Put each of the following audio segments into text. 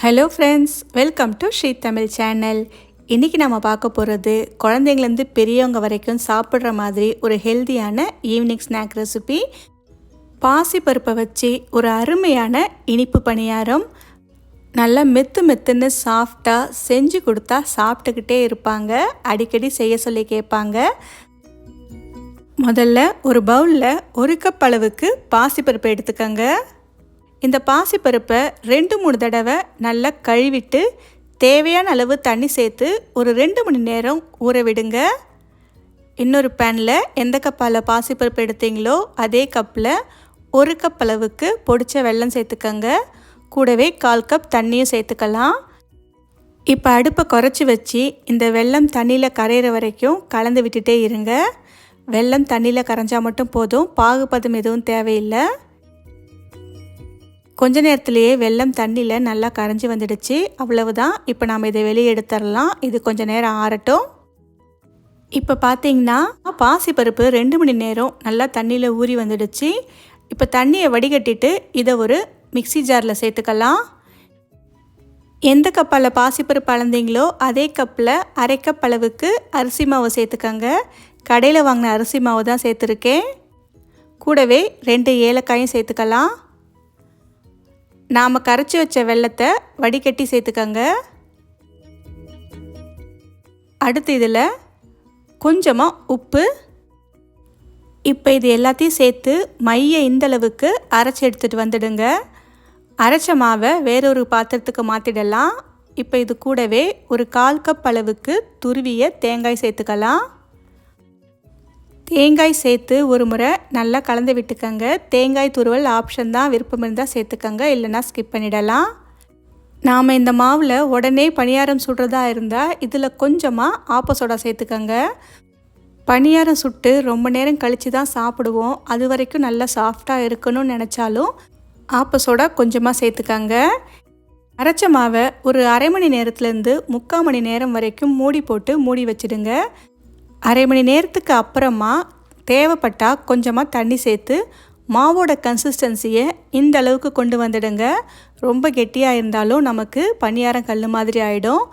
Hello friends welcome to Sri Tamil channel இன்றைக்கி நம்ம பார்க்க போகிறது குழந்தைங்கலேருந்து பெரியவங்க வரைக்கும் சாப்பிட்ற மாதிரி ஒரு ஹெல்த்தியான ஈவினிங் ஸ்நாக் ரெசிபி பாசிப்பருப்பை வச்சு ஒரு அருமையான இனிப்பு பணியாரம். நல்லா மெத்து மெத்துன்னு சாஃப்டாக செஞ்சு கொடுத்தா சாப்பிட்டுக்கிட்டே இருப்பாங்க. அடிக்கடி செய்ய சொல்லி கேட்பாங்க. முதல்ல ஒரு பவுலில் ஒரு கப் அளவுக்கு பாசிப்பருப்பை எடுத்துக்கோங்க. இந்த பாசிப்பருப்பை ரெண்டு மூணு தடவை நல்லா கழுவிட்டு தேவையான அளவு தண்ணி சேர்த்து ஒரு ரெண்டு மணி நேரம் ஊற விடுங்க. இன்னொரு பேனில் எந்த கப்பால் பாசிப்பருப்பு எடுத்தீங்களோ அதே கப்பில் ஒரு கப் அளவுக்கு பொடிச்ச வெல்லம் சேர்த்துக்கங்க. கூடவே கால் கப் தண்ணியும் சேர்த்துக்கலாம். இப்போ அடுப்பை குறைச்சி வச்சு இந்த வெல்லம் தண்ணியில் கரையிற வரைக்கும் கலந்து விட்டுட்டே இருங்க. வெள்ளம் தண்ணியில் கரைஞ்சால் மட்டும் போதும். பாகுபதம் எதுவும் தேவையில்லை. கொஞ்ச நேரத்திலேயே வெள்ளம் தண்ணியில் நல்லா கரைஞ்சி வந்துடுச்சு. அவ்வளவுதான். இப்போ நாம் இதை வெளியே எடுத்துடலாம். இது கொஞ்சம் நேரம் ஆறட்டும். இப்போ பார்த்தீங்கன்னா பாசிப்பருப்பு ரெண்டு மணி நேரம் நல்லா தண்ணியில் ஊறி வந்துடுச்சு. இப்போ தண்ணியை வடிகட்டிட்டு இதை ஒரு மிக்சி ஜாரில் சேர்த்துக்கலாம். எந்த கப்பால் பாசிப்பருப்பு அளந்தீங்களோ அதே கப்பில் அரை கப் அளவுக்கு அரிசி மாவு சேர்த்துக்கங்க. கடையில் வாங்கின அரிசி மாவு தான் சேர்த்துருக்கேன். கூடவே ரெண்டு ஏலக்காயும் சேர்த்துக்கலாம். நாம் கரைச்சி வச்ச வெள்ளத்தை வடிகட்டி சேர்த்துக்கங்க. அடுத்து இதில் கொஞ்சமாக உப்பு. இப்போ இது எல்லாத்தையும் சேர்த்து மைய இந்தளவுக்கு அரைச்சி எடுத்துகிட்டு வந்துடுங்க. அரைச்ச மாவை வேறொரு பாத்திரத்துக்கு மாற்றிடலாம் இப்போ இது கூடவே ஒரு கால் கப் அளவுக்கு துருவிய தேங்காய் சேர்த்துக்கலாம். தேங்காய் சேர்த்து ஒரு முறை நல்லா கலந்து விட்டுக்கங்க. தேங்காய் துருவல் ஆப்ஷன் தான் விருப்பம் இருந்தால் சேர்த்துக்கங்க. இல்லைனா ஸ்கிப் பண்ணிடலாம். நாம் இந்த மாவில் உடனே பணியாரம் சுடுறதா இருந்தால் இதில் கொஞ்சமாக ஆப்பசோடா சேர்த்துக்கங்க. பணியாரம் சுட்டு ரொம்ப நேரம் கழித்து தான் சாப்பிடுவோம். அது வரைக்கும் நல்லா சாஃப்டாக இருக்கணும்னு நினச்சாலும் ஆப்பசோடா கொஞ்சமாக சேர்த்துக்கங்க. அரைச்ச மாவை ஒரு அரை மணி நேரத்துலேருந்து முக்கால் மணி நேரம் வரைக்கும் மூடி போட்டு மூடி வச்சுடுங்க. அரை மணி நேரத்துக்கு அப்புறமா தேவைப்பட்டால் கொஞ்சமாக தண்ணி சேர்த்து மாவோட கன்சிஸ்டன்சியை இந்த அளவுக்கு கொண்டு வந்துடுங்க. ரொம்ப கெட்டியாக இருந்தாலும் நமக்கு பணியாரம் கல் மாதிரி ஆகிடும்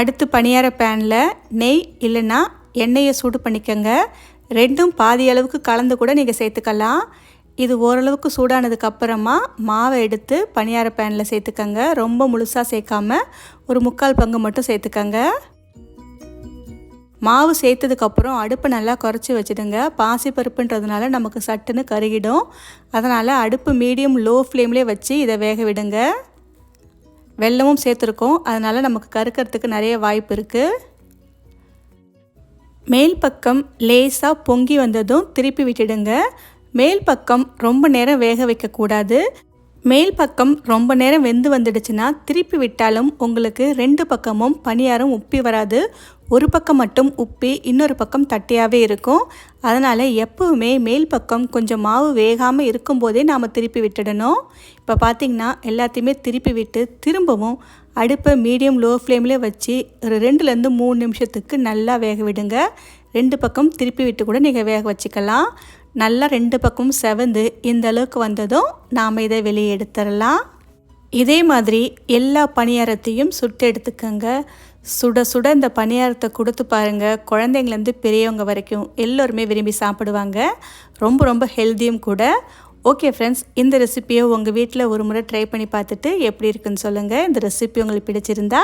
அடுத்து பணியார பேனில் நெய் இல்லைன்னா எண்ணெயை சூடு பண்ணிக்கோங்க. ரெண்டும் பாதி அளவுக்கு கலந்து கூட நீங்கள் சேர்த்துக்கலாம். இது ஓரளவுக்கு சூடானதுக்கப்புறமா மாவை எடுத்து பணியார பேனில் சேர்த்துக்கங்க. ரொம்ப முழுசாக சேர்க்காம ஒரு முக்கால் பங்கு மட்டும் சேர்த்துக்கங்க. மாவு சேர்த்ததுக்கப்புறம் அடுப்பை நல்லா குறைச்சி வச்சுடுங்க. பாசிப்பருப்புன்றதுனால நமக்கு சட்டுன்னு கருகிடும். அதனால் அடுப்பு மீடியம் லோ ஃப்ளேம்லேயே வச்சு இதை வேக விடுங்க. வெள்ளமும் சேர்த்துருக்கோம். அதனால் நமக்கு கருக்கிறதுக்கு நிறைய வாய்ப்பு இருக்குது மேல் பக்கம் லேசாக பொங்கி வந்ததும் திருப்பி விட்டுடுங்க. மேல் பக்கம் ரொம்ப நேரம் வேக வைக்கக்கூடாது. மேல் பக்கம் ரொம்ப நேரம் வெந்து வந்துடுச்சுன்னா திருப்பி விட்டாலும் உங்களுக்கு ரெண்டு பக்கமும் பணியாரம் உப்பி வராது. ஒரு பக்கம் மட்டும் உப்பி இன்னொரு பக்கம் தட்டையாகவே இருக்கும். அதனால் எப்போவுமே மேல் பக்கம் கொஞ்சம் மாவு வேகாமல் இருக்கும்போதே நாம் திருப்பி விட்டுடணும். இப்போ பார்த்திங்கன்னா எல்லாத்தையுமே திருப்பி விட்டு திரும்பவும் அடுப்பை மீடியம் லோ ஃப்ளேமில் வச்சு ஒரு ரெண்டுலேருந்து மூணு நிமிஷத்துக்கு நல்லா வேக விடுங்க. ரெண்டு பக்கம் திருப்பி விட்டு கூட நீங்கள் வேக வச்சுக்கலாம். நல்லா ரெண்டு பக்கமும் செவந்து இந்த அளவுக்கு வந்ததும் நாம் இதை வெளியே எடுத்துடலாம். இதே மாதிரி எல்லா பணியாரத்தையும் சுட்டு எடுத்துக்கோங்க. சுட சுட இந்த பணியாரத்தை கொடுத்து பாருங்கள் குழந்தைங்கலேருந்து பெரியவங்க வரைக்கும் எல்லோருமே விரும்பி சாப்பிடுவாங்க. ரொம்ப ரொம்ப ஹெல்த்தியும் கூட. ஓகே ஃப்ரெண்ட்ஸ் இந்த ரெசிப்பியை உங்கள் வீட்டில் ஒரு முறை ட்ரை பண்ணி பார்த்துட்டு எப்படி இருக்குன்னு சொல்லுங்கள் இந்த ரெசிபி உங்களுக்கு பிடிச்சிருந்தா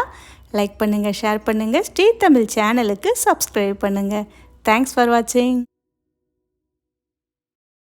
லைக் பண்ணுங்கள் ஷேர் பண்ணுங்கள் ஸ்ரீ தமிழ் சேனலுக்கு சப்ஸ்கிரைப் பண்ணுங்கள் தேங்க்ஸ் ஃபார் வாட்சிங்